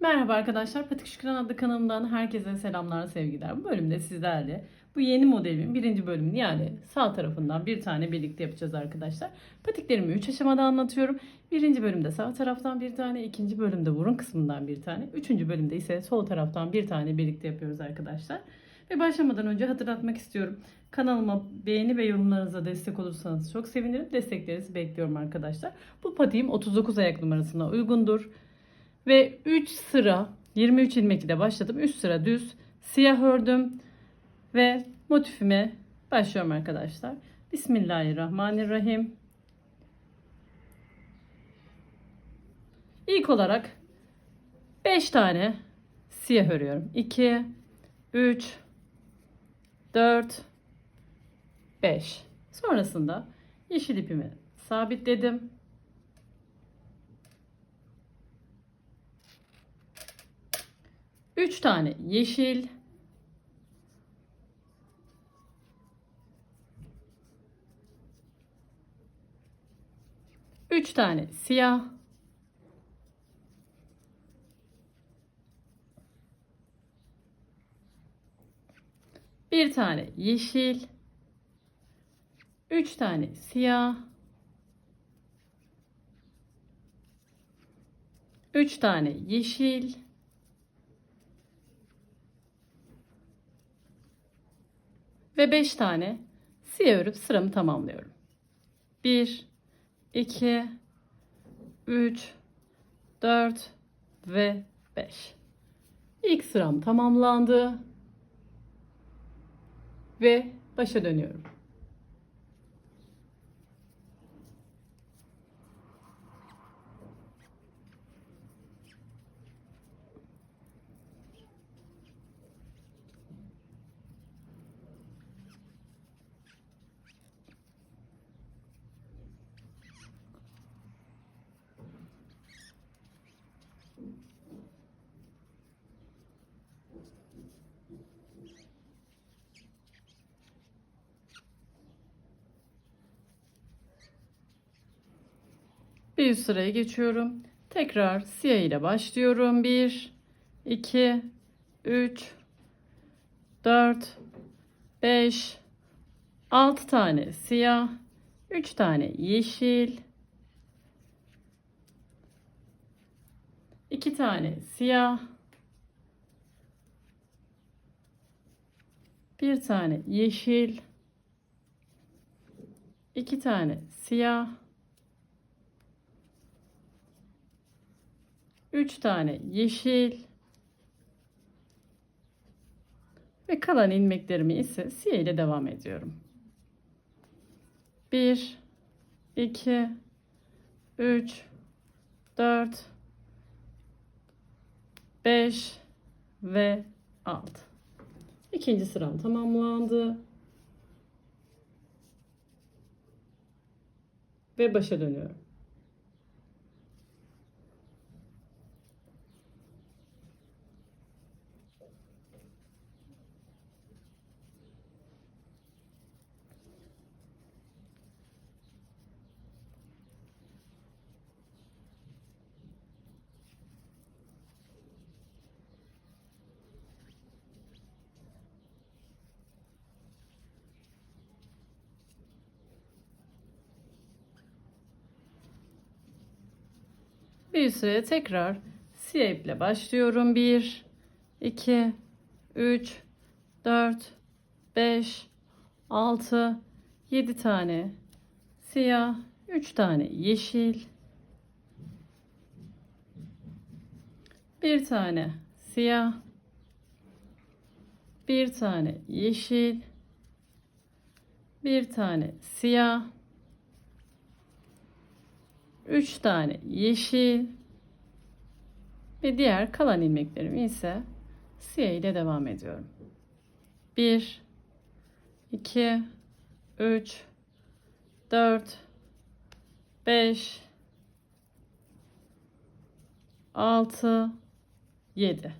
Merhaba arkadaşlar, Patik Şükran adlı kanalımdan herkese selamlar, sevgiler. Bu bölümde sizlerle bu yeni modelimin birinci bölümünü yani sağ tarafından bir tane birlikte yapacağız arkadaşlar. Patiklerimi 3 aşamada anlatıyorum. Birinci bölümde sağ taraftan bir tane, ikinci bölümde burun kısmından bir tane, üçüncü bölümde ise sol taraftan bir tane birlikte yapıyoruz arkadaşlar. Ve başlamadan önce hatırlatmak istiyorum. Kanalıma beğeni ve yorumlarınıza destek olursanız çok sevinirim. Desteklerinizi bekliyorum arkadaşlar. Bu patiğim 39 ayak numarasına uygundur. Ve 3 sıra 23 ilmek ile başladım. 3 sıra düz siyah ördüm ve motifime başlıyorum arkadaşlar. Bismillahirrahmanirrahim. İlk olarak 5 tane siyah örüyorum. 2 3 4 5 Sonrasında yeşil ipimi sabitledim. 3 tane yeşil. Üç tane siyah. Bir tane yeşil. Üç tane siyah. Üç tane yeşil. Ve 5 tane siyah örüp sıramı tamamlıyorum. 1 2 3 4 ve 5. İlk sıram tamamlandı ve başa dönüyorum. Bir üst sıraya geçiyorum. Tekrar siyah ile başlıyorum. 1 2 3 4 5 6 tane siyah, 3 tane yeşil, 2 tane siyah, bir tane yeşil, 2 tane siyah, 3 tane yeşil ve kalan ilmeklerimi ise siyah ile devam ediyorum. 1 2 3 4 5 ve 6. İkinci sıram tamamlandı. Ve başa dönüyorum. Süre tekrar siyah iple başlıyorum. 1 2 3 4 5 6 7 tane siyah, 3 tane yeşil, bir tane siyah, bir tane yeşil, bir tane siyah, 3 tane yeşil ve diğer kalan ilmeklerimi ise siyah ile devam ediyorum. 1 2 3 4 5 6 7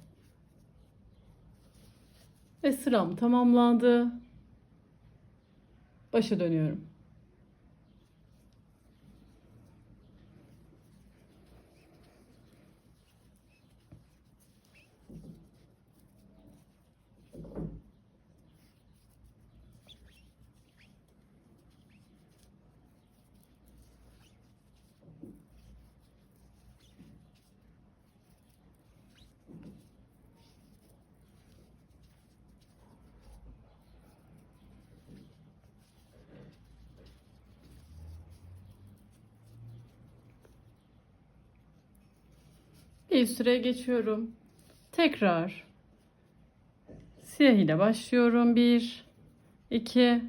ve sıram tamamlandı. Başa dönüyorum. Üst sıraya geçiyorum. Tekrar siyah ile başlıyorum. 1 2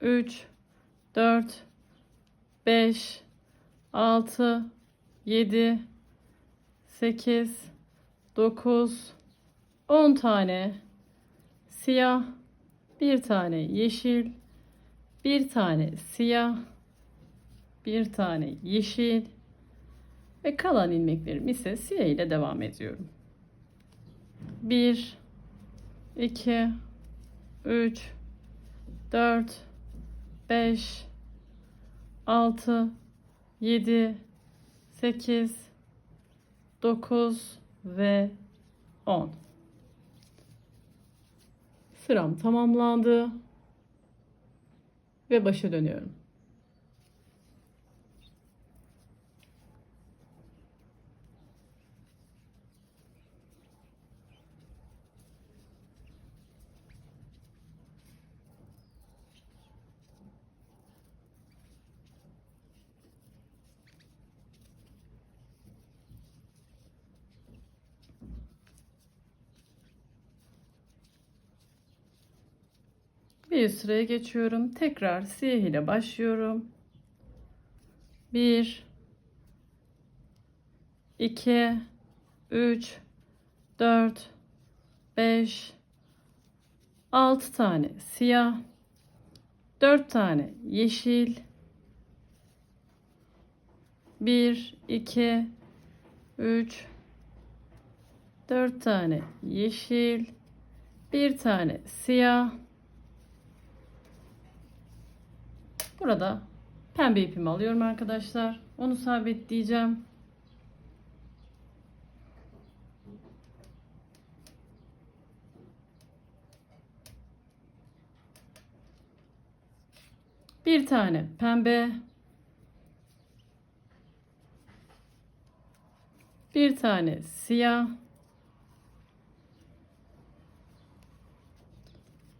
3 4 5 6 7 8 9 10 tane siyah, bir tane yeşil, bir tane siyah, bir tane yeşil ve kalan ilmeklerim ise siyah ile devam ediyorum. 1 2 3 4 5 6 7 8 9 ve 10 Sıram tamamlandı ve başa dönüyorum. Bir sıraya geçiyorum. Tekrar siyah ile başlıyorum. 1 2 3 4 5 6 tane siyah 4 tane yeşil 1 2 3 4 tane yeşil bir tane siyah Burada pembe ipimi alıyorum arkadaşlar. Onu sabitleyeceğim. Bir tane pembe. Bir tane siyah.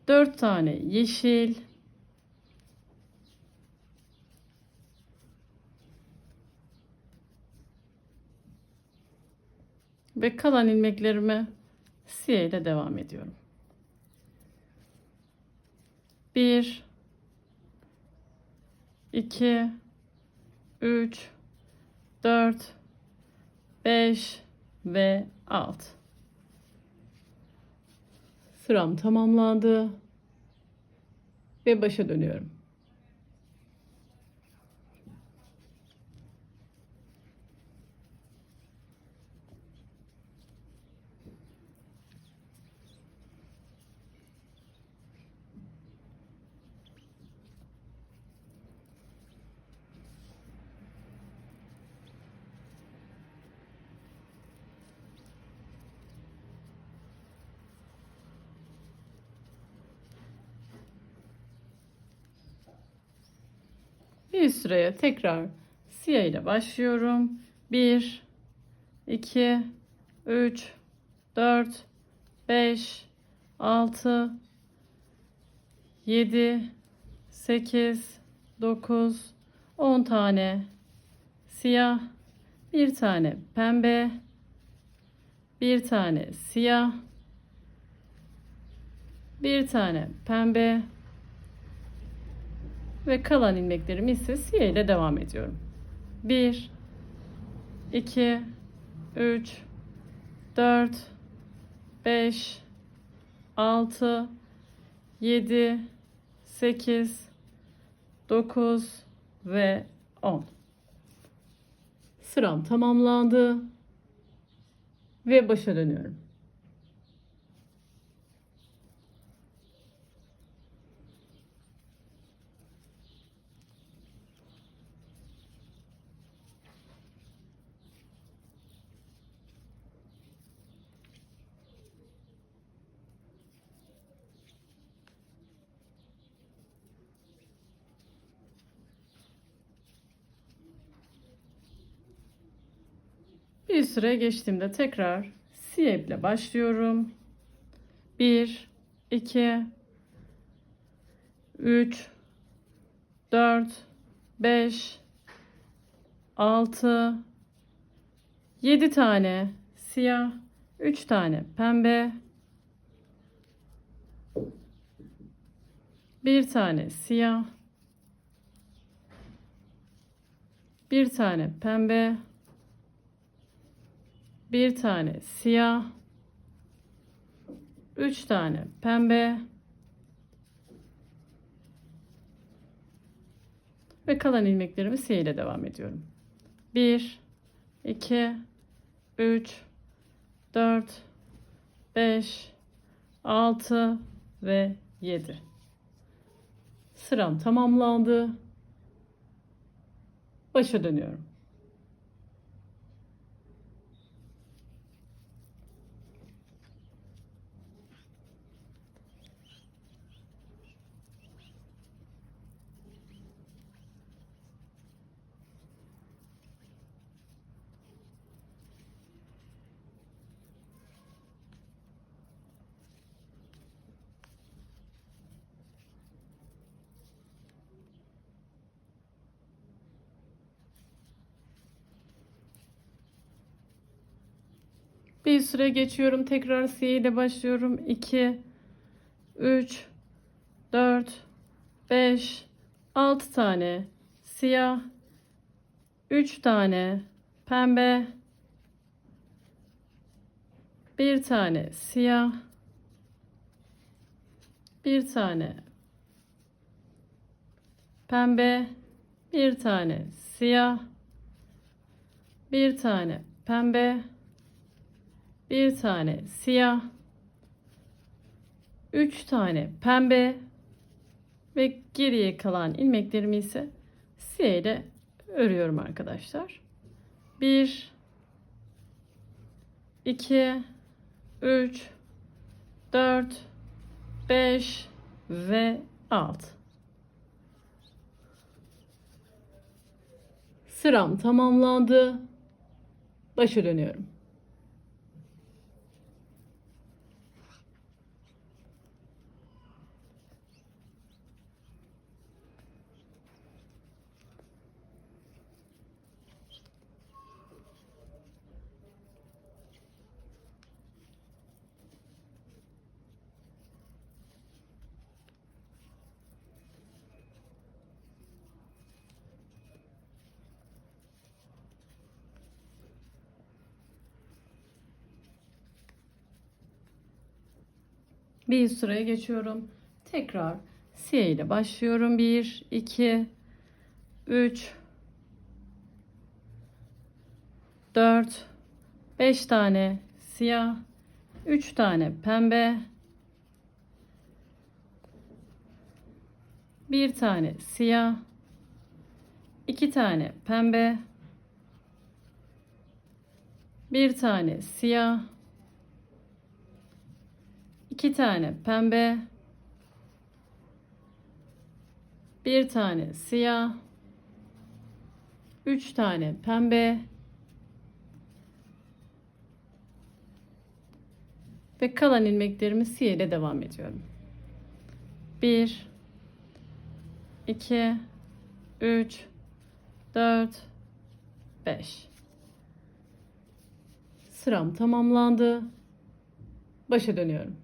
Dört tane yeşil. Ve kalan ilmeklerimi siyah ile devam ediyorum. 1 2 3 4 5 ve 6 Sıram tamamlandı ve başa dönüyorum. Bir sıraya tekrar siyah ile başlıyorum. 1 2 3 4 5 6 7 8 9 10 tane siyah, bir tane pembe, bir tane siyah, bir tane pembe, ve kalan ilmeklerimi ise siyah ile devam ediyorum. 1 2 3 4 5 6 7 8 9 ve 10 Sıram tamamlandı ve başa dönüyorum. Süre geçtiğimde tekrar siyah ile başlıyorum. 1 2 3 4 5 6 7 tane siyah, 3 tane pembe, bir tane siyah, bir tane pembe, bir tane siyah, 3 tane pembe ve kalan ilmeklerimi siyah ile devam ediyorum. 1 2 3 4 5 6 ve 7 Sıram tamamlandı. Başa dönüyorum. Bir süre geçiyorum. Tekrar siyah ile başlıyorum. 2 3 4 5 6 tane. Siyah 3 tane. Pembe bir tane. Siyah bir tane. Pembe bir tane. Siyah bir tane. Pembe bir tane siyah, üç tane pembe ve geriye kalan ilmeklerimi ise siyah ile örüyorum arkadaşlar. 1 2 3 4 5 ve 6 Sıram tamamlandı. Başa dönüyorum. Bir sıraya geçiyorum. Tekrar siyah ile başlıyorum. 1, 2, 3, 4, 5 tane siyah, 3 tane pembe, bir tane siyah, 2 tane pembe, bir tane siyah, iki tane pembe, bir tane siyah, üç tane pembe ve kalan ilmeklerimi siyah ile devam ediyorum. 1 2 3 4 5 Sıram tamamlandı. Başa dönüyorum.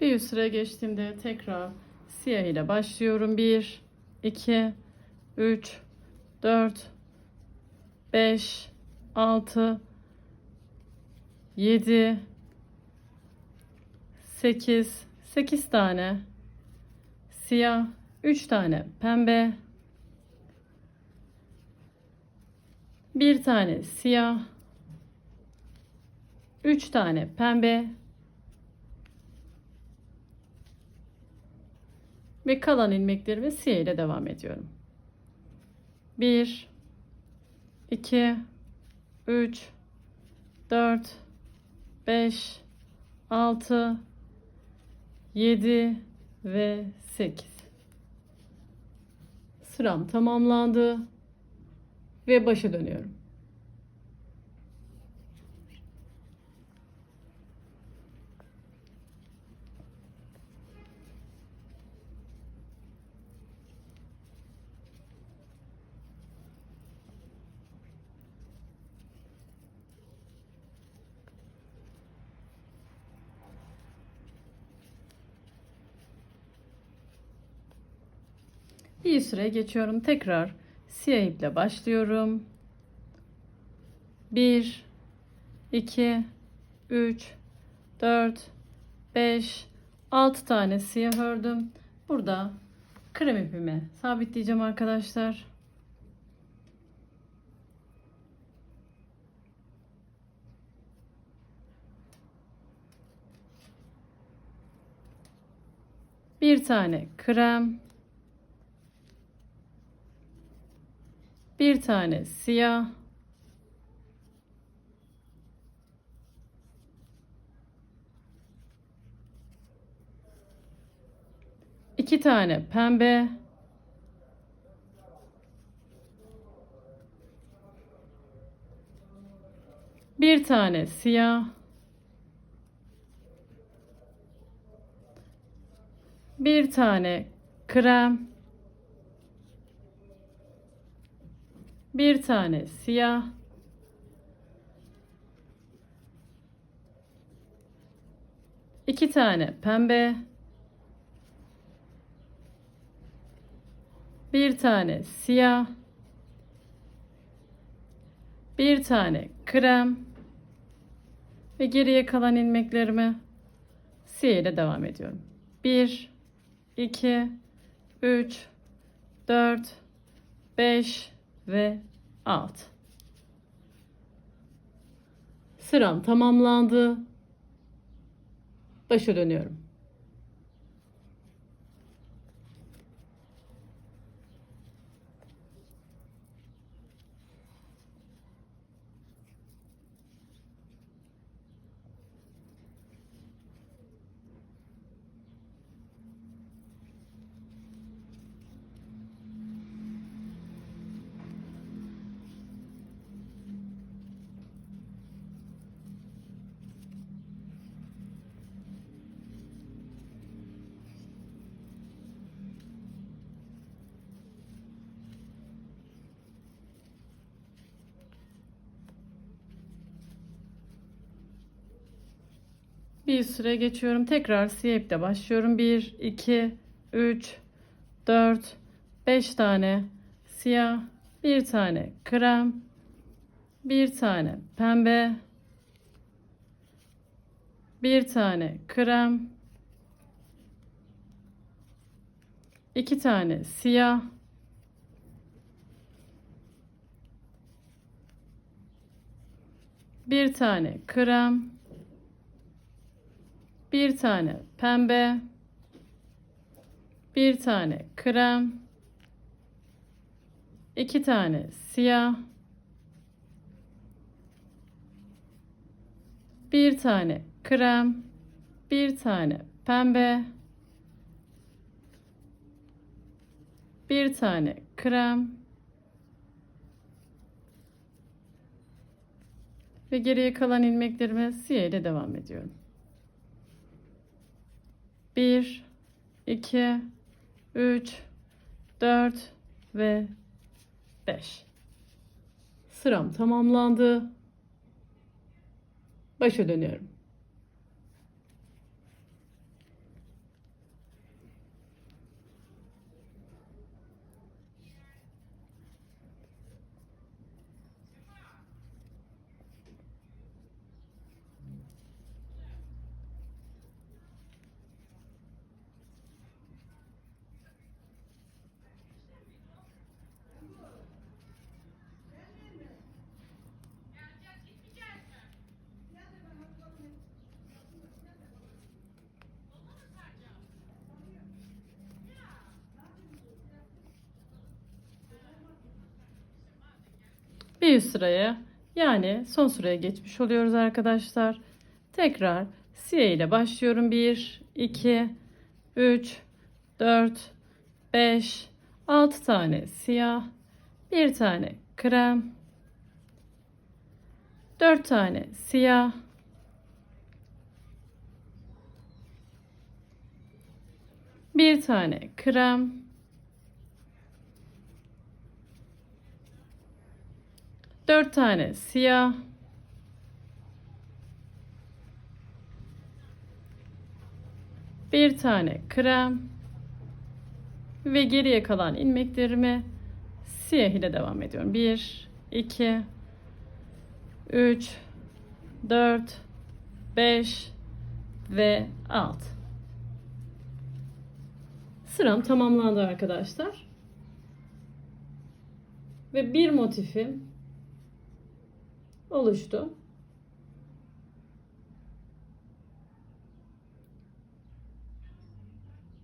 Bir üst sıraya geçtiğimde tekrar siyah ile başlıyorum. 1, 2, 3, 4, 5, 6, 7, 8, 8 tane. Siyah, 3 tane pembe, bir tane siyah, 3 tane pembe, ve kalan ilmeklerimi siyah ile devam ediyorum. 1 2 3 4 5 6 7 ve 8 Sıram tamamlandı ve başa dönüyorum. Bir süre geçiyorum. Tekrar siyah iple başlıyorum. 1 2 3 4 5 6 tane siyah ördüm. Burada krem ipimi sabitleyeceğim arkadaşlar. Bir tane krem Bir tane siyah. iki tane pembe. Bir tane siyah. Bir tane krem. Bir tane siyah. İki tane pembe. Bir tane siyah. Bir tane krem. Ve geriye kalan ilmeklerimi siyah devam ediyorum. 1 2 3 4 5 ve alt. Sıram tamamlandı. Başa dönüyorum. Bir süre geçiyorum. Tekrar siyah iple başlıyorum. 1, 2, 3, 4, 5 tane siyah, bir tane krem, bir tane pembe, bir tane krem, iki tane siyah, bir tane krem, bir tane pembe, bir tane krem, iki tane siyah, bir tane krem, bir tane pembe, bir tane krem. Ve geriye kalan ilmeklerime siyah ile devam ediyorum. 1 2 3 4 ve 5 Sıram tamamlandı. Başa dönüyorum. Bir üst sıraya Yani son sıraya geçmiş oluyoruz arkadaşlar. Tekrar siyah ile başlıyorum. 1, 2, 3, 4, 5, 6 tane siyah, 1 tane krem, 4 tane siyah, bir tane krem, dört tane siyah, bir tane krem ve geriye kalan ilmeklerimi siyah ile devam ediyorum. 1, 2, 3, 4, 5 ve 6. Sıram tamamlandı arkadaşlar. Ve bir motifim oluştu.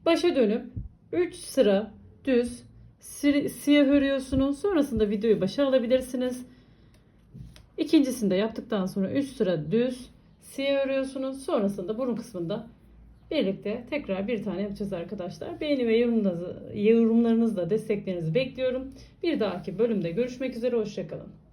Başa dönüp 3 sıra düz si- siyah örüyorsunuz. Sonrasında videoyu başa alabilirsiniz. İkincisinde yaptıktan sonra 3 sıra düz siyah örüyorsunuz. Sonrasında burun kısmında birlikte tekrar bir tane yapacağız arkadaşlar. Beğeni ve yorumlarınızla desteklerinizi bekliyorum. Bir dahaki bölümde görüşmek üzere. Hoşçakalın.